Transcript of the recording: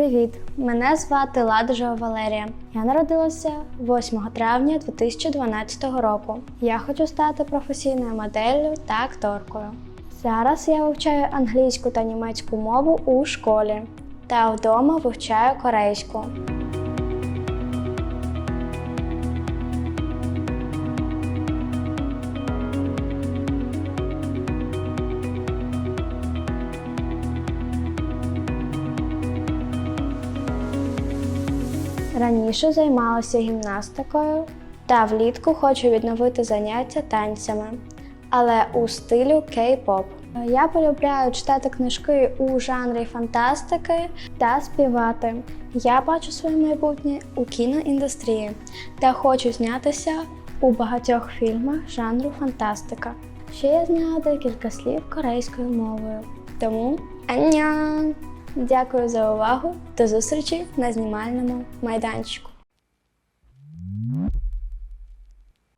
Привіт! Мене звати Ладожева Валерія. Я народилася 8 травня 2012 року. Я хочу стати професійною моделлю та акторкою. Зараз я вивчаю англійську та німецьку мову у школі та вдома вивчаю корейську. Раніше займалася гімнастикою та влітку хочу відновити заняття танцями, але у стилю кей-поп. Я полюбляю читати книжки у жанрі фантастики та співати. Я бачу своє майбутнє у кіноіндустрії та хочу знятися у багатьох фільмах жанру фантастика. Ще я знаю декілька слів корейською мовою. Тому аньян! Дякую за увагу. До зустрічі на знімальному майданчику.